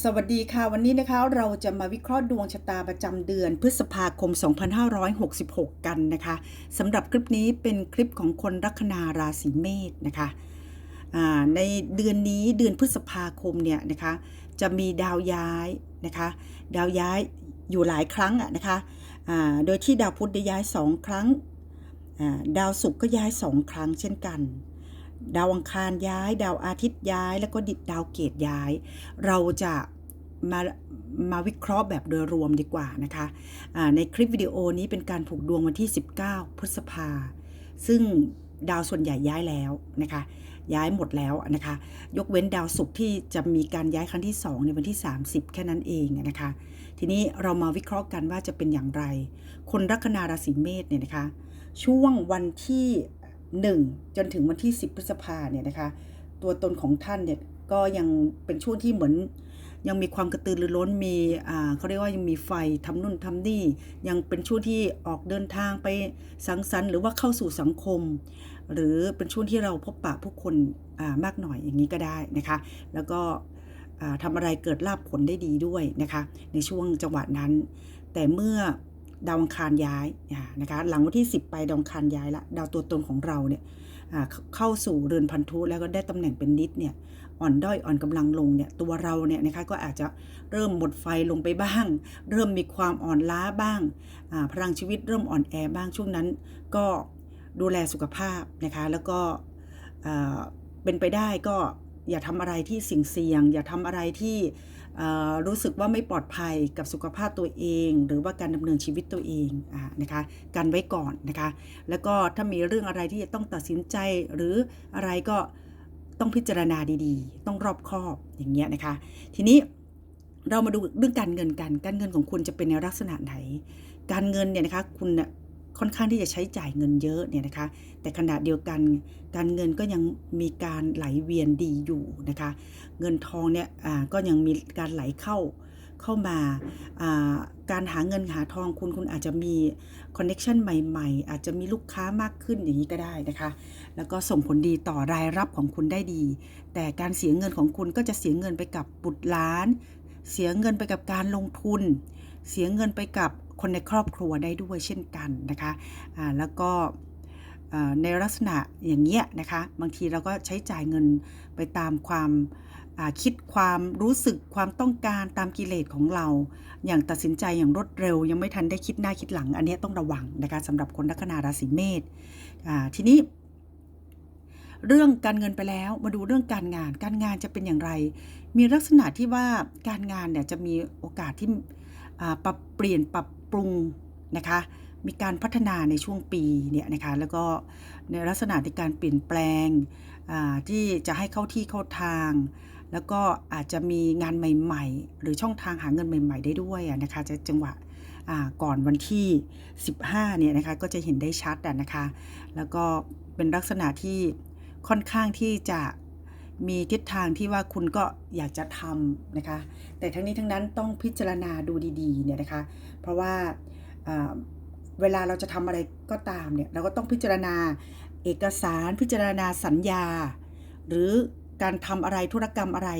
สวัสดีค่ะ วันนี้นะคะเราจะมาวิเคราะห์ดวงชะตาประจำเดือนพฤษภาคม 2566 กันนะคะสำหรับคลิปนี้เป็นคลิปของคนลัคนาราศีเมษนะคะในเดือนนี้เดือนพฤษภาคมเนี่ยนะคะจะมีดาวย้ายนะคะดาวย้ายอยู่หลายครั้งอะนะคะโดยที่ดาวพุธได้ย้ายสองครั้ง ดาวศุกร์ก็ย้ายสองครั้งเช่นกัน ดาวอังคารย้าย ดาวอาทิตย์ย้าย แล้วก็ดิดาวเกตย้าย เราจะมามาวิเคราะห์แบบโดยรวมดีกว่านะคะอ่าในคลิปวิดีโอนี้เป็นการผูกดวงวันที่ 19 พฤษภา ซึ่งดาวส่วนใหญ่ย้ายแล้วนะคะ ย้ายหมดแล้วนะคะ ยกเว้นดาวศุกร์ที่จะมีการย้ายครั้งที่ 2 ในวันที่ 30 แค่นั้นเองนะคะ ทีนี้เรามาวิเคราะห์กันว่าจะเป็นอย่างไร คนลัคนาราศีเมษเนี่ยนะคะ ช่วงวันที่ 1 จนถึงวันที่ 10 พฤษภาเนี่ยนะคะ ตัวตนของท่านเนี่ยก็ยังเป็นช่วงที่เหมือน ยังมีความกระตือรือร้นมีอ่าเขาเรียกว่ายังมีไฟทำนู่นทำนี่ ยังเป็นช่วงที่ออกเดินทางไปสังสรรค์หรือว่าเข้าสู่สังคม หรือเป็นช่วงที่เราพบปะผู้คนอ่ามากหน่อยอย่างนี้ก็ได้นะคะ แล้วก็อ่าทำอะไรเกิดลาบผลได้ดีด้วยนะคะ ในช่วงจังหวะนั้น แต่เมื่อ ดาวอังคารย้ายนะคะหลังวันที่ 10 ไปดาวอังคารย้ายละดาวตัวตนของเราเนี่ยเข้าสู่เรือนพันธุแล้วก็ได้ตำแหน่งเป็นนิดเนี่ยอ่อนด้อยอ่อนกำลังลงเนี่ยตัวเราเนี่ยนะคะก็อาจจะเริ่มหมดไฟลงไปบ้าง เริ่มมีความอ่อนล้าบ้างพลังชีวิตเริ่มอ่อนแอบ้างช่วงนั้น ก็ดูแลสุขภาพนะคะแล้วก็เป็นไปได้ก็อย่าทำอะไรที่สิ่งเสี่ยง อย่าทำอะไรที่ รู้สึกว่าไม่ปลอดภัยกับสุขภาพตัวเอง หรือว่าการดำเนินชีวิตตัวเองอนะคะกันไว้ก่อนนะคะ แล้วก็ถ้ามีเรื่องอะไรที่จะต้องตัดสินใจหรืออะไรก็ต้องพิจารณาดีๆ ต้องรอบคอบอย่างเงี้ยนะคะ ทีนี้เรามาดูเรื่องการเงินกัน การเงินของคุณจะเป็นในลักษณะไหน การเงินเนี่ยนะคะคุณน่ะ ค่อนข้างที่จะใช้จ่ายเงินเยอะเนี่ยนะคะ แต่ขณะเดียวกันการเงินก็ยังมีการไหลเวียนดีอยู่นะคะ เงินทองเนี่ยอ่าก็ยังมีการไหลเข้าเข้ามาอ่าการหาเงินหาทองคุณคุณอาจจะมีคอนเน็ชันใหม่ๆ อาจจะมีลูกค้ามากขึ้นอย่างนี้ก็ได้นะคะ แล้วก็ส่งผลดีต่อรายรับของคุณได้ดี แต่การเสียเงินของคุณก็จะเสียเงินไปกับบุตรหลาน เสียเงินไปกับการลงทุน เสียเงินไปกับ คนในครอบครัวได้ด้วยเช่นกันนะคะอ่าแล้วก็ในลักษณะอย่างเงี้ยนะคะ บางทีเราก็ใช้จ่ายเงินไปตามความคิดความรู้สึกความต้องการตามกิเลสของเรา อย่างตัดสินใจอย่างรวดเร็ว ยังไม่ทันได้คิดหน้าคิดหลัง อันนี้ต้องระวังนะคะสำหรับคนลัคนาราศีเมษทีนี้ เรื่องการเงินไปแล้วมาดูเรื่องการงาน การงานจะเป็นอย่างไร มีลักษณะที่ว่าการงานเนี่ยจะมีโอกาสที่ ปรับเปลี่ยนปรับปรุงนะคะมีการพัฒนาในช่วงปีเนี่ยนะคะแล้วก็ในลักษณะในการเปลี่ยนแปลงที่จะให้เข้าที่เข้าทาง แล้วก็อาจจะมีงานใหม่ ๆ หรือช่องทางหาเงินใหม่ ๆ ได้ด้วยนะคะจะจังหวะก่อนวันที่ 15เนี่ยนะคะก็จะเห็นได้ชัดนะคะ แล้วก็เป็นลักษณะที่ค่อนข้างที่จะ มีทิศทางที่ว่าคุณก็อยากจะทำนะคะ แต่ทั้งนี้ทั้งนั้นต้องพิจารณาดูดีๆเนี่ยนะคะ เพราะว่าเวลาเราจะทำอะไรก็ตามเนี่ยเราก็ต้องพิจารณาเอกสารพิจารณาสัญญา หรือการทำอะไรธุรกรรมอะไร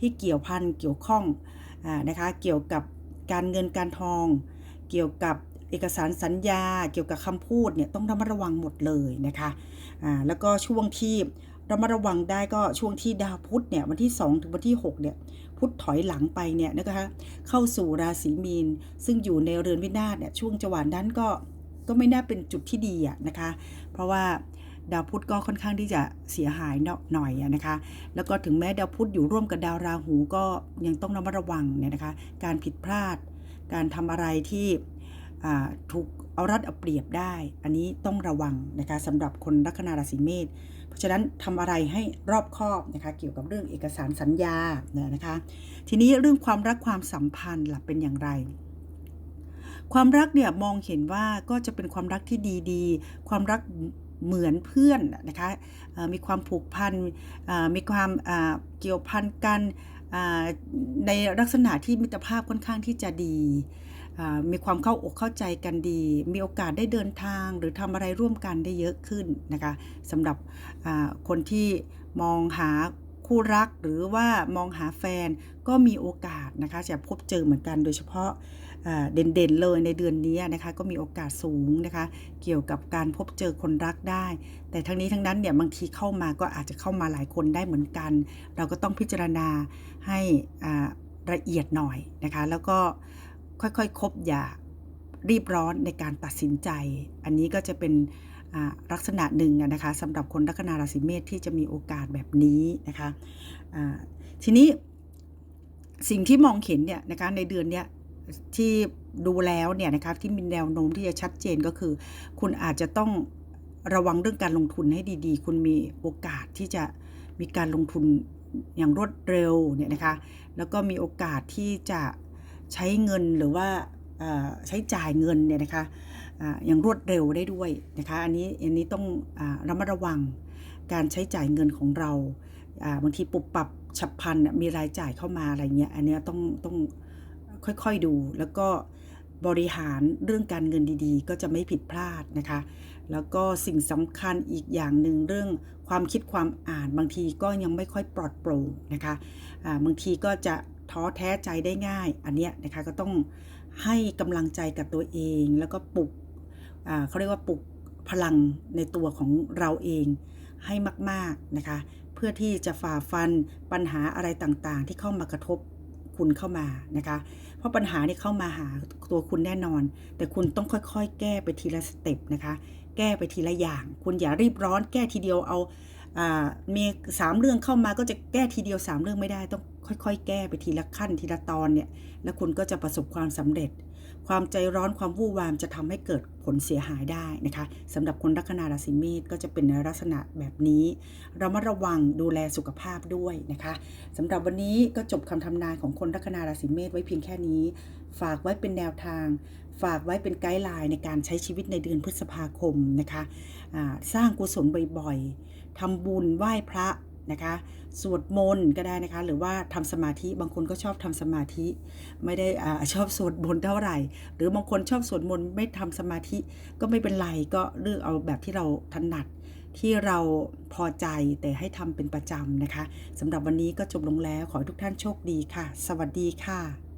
ที่เกี่ยวพันเกี่ยวข้องอนะคะเกี่ยวกับการเงินการทอง เกี่ยวกับเอกสารสัญญา เกี่ยวกับคำพูดเนี่ยต้องระมัดระวังหมดเลยนะคะแล้วก็ช่วงที่ ระมัดระวังได้ก็ช่วงที่ดาวพุธเนี่ยวันที่ 2 ถึงวันที่ 6 เนี่ยพุธถอยหลังไปเนี่ยนะคะเข้าสู่ราศีมีน ซึ่งอยู่ในเรือนวินาศเนี่ยช่วงจังหวะนั้นก็ก็ไม่น่าเป็นจุดที่ดีอะนะคะ เพราะว่าดาวพุธก็ค่อนข้างที่จะเสียหายหน่อยนะคะ แล้วก็ถึงแม้ดาวพุธอยู่ร่วมกับดาวราหูก็ยังต้องระมัดระวังเนี่ยนะคะ การผิดพลาด การทำอะไรที่อ่าถูกเอารัดเอาเปรียบได้ อันนี้ต้องระวังนะคะสำหรับคนลัคนาราศีเมษ ราะฉะนั้นทำอะไรให้รอบคอบนะคะเกี่ยวกับเรื่องเอกสารสัญญาเนี่ยนะคะ ทีนี้เรื่องความรักความสัมพันธ์ล่ะเป็นอย่างไร ความรักเนี่ยมองเห็นว่าก็จะเป็นความรักที่ดีๆ ความรักเหมือนเพื่อนนะคะมีความผูกพันมีความเกี่ยวพันกันในลักษณะที่มิตรภาพค่อนข้างที่จะดี มีความเข้าอกเข้าใจกันดี มีโอกาสได้เดินทางหรือทำอะไรร่วมกันได้เยอะขึ้นนะคะสำหรับคนที่มองหาคู่รักหรือว่ามองหาแฟนก็มีโอกาสนะคะจะพบเจอเหมือนกันโดยเฉพาะเด่นๆเลยในเดือนนี้นะคะก็มีโอกาสสูงนะคะเกี่ยวกับการพบเจอคนรักได้ แต่ทั้งนี้ทั้งนั้นเนี่ยบางทีเข้ามาก็อาจจะเข้ามาหลายคนได้เหมือนกัน เราก็ต้องพิจารณาให้ละเอียดหน่อยนะคะแล้วก็ ค่อยๆคบอย่ารีบร้อนในการตัดสินใจ อันนี้ก็จะเป็นลักษณะหนึ่งนะคะสำหรับคนลัคนาราศีเมษที่จะมีโอกาสแบบนี้นะคะอ่าทีนี้สิ่งที่มองเห็นเนี่ยนะคะในเดือนเนี้ยที่ดูแล้วเนี่ยนะคะที่มีแนวโน้มที่จะชัดเจนก็คือ คุณอาจจะต้องระวังเรื่องการลงทุนให้ดีๆ คุณมีโอกาสที่จะมีการลงทุนอย่างรวดเร็วเนี่ยนะคะแล้วก็มีโอกาสที่จะ ใช้เงินหรือว่าใช้จ่ายเงินเนี่ยนะคะอย่างรวดเร็วได้ด้วยนะคะอันนี้อันนี้ต้องอาระมัดระวังการใช้จ่ายเงินของเราบางทีปุบปับฉับพลันมีรายจ่ายเข้ามาอะไรเงี้ยอันเนี้ยต้องต้องค่อยๆดูแล้วก็บริหารเรื่องการเงินดีๆ ก็จะไม่ผิดพลาดนะคะ แล้วก็สิ่งสำคัญอีกอย่างหนึ่งเรื่องความคิดความอ่านบางทีก็ยังไม่ค่อยปลอดโปร่งนะคะอ่าบางทีก็จะ ท้อแท้ใจได้ง่าย อันเนี้ยนะคะก็ต้องให้กำลังใจกับตัวเอง แล้วก็ปลุกเขาเรียกว่าปลุกพลังในตัวของเราเองให้มาก ๆ นะคะ เพื่อที่จะฝ่าฟันปัญหาอะไรต่างๆ ที่เข้ามากระทบคุณเข้ามานะคะ เพราะปัญหานี่เข้ามาหาตัวคุณแน่นอน แต่คุณต้องค่อยๆ แก้ไปทีละสเต็ปนะคะ แก้ไปทีละอย่าง คุณอย่ารีบร้อน แก้ทีเดียวเอาอ่ามีสามเรื่องเข้ามาก็จะแก้ทีเดียวสามเรื่องไม่ได้ต้อง ค่อยๆ แก้ไปทีละขั้นทีละตอนเนี่ย แล้วคุณก็จะประสบความสำเร็จ ความใจร้อนความวู่วามจะทำให้เกิดผลเสียหายได้นะคะสำหรับคนลัคนาราศีเมษก็จะเป็นในลักษณะแบบนี้เรามาระวังดูแลสุขภาพด้วยนะคะสำหรับวันนี้ก็จบคำทำนายของคนลัคนาราศีเมษไว้เพียงแค่นี้ ฝากไว้เป็นแนวทาง ฝากไว้เป็นไกด์ไลน์ในการใช้ชีวิตในเดือนพฤษภาคมนะคะสร้างกุศลบ่อยๆทำบุญไหว้พระ นะคะสวดมนต์ก็ได้นะคะ หรือว่าทำสมาธิบางคนก็ชอบทำสมาธิ ไม่ได้อาชอบสวดมนต์เท่าไหร่ หรือบางคนชอบสวดมนต์ไม่ทำสมาธิก็ไม่เป็นไรก็เลือกเอาแบบที่เราถนัดที่เราพอใจแต่ให้ทำเป็นประจำนะคะสำหรับวันนี้ก็จบลงแล้วขอให้ทุกท่านโชคดีค่ะ สวัสดีค่ะ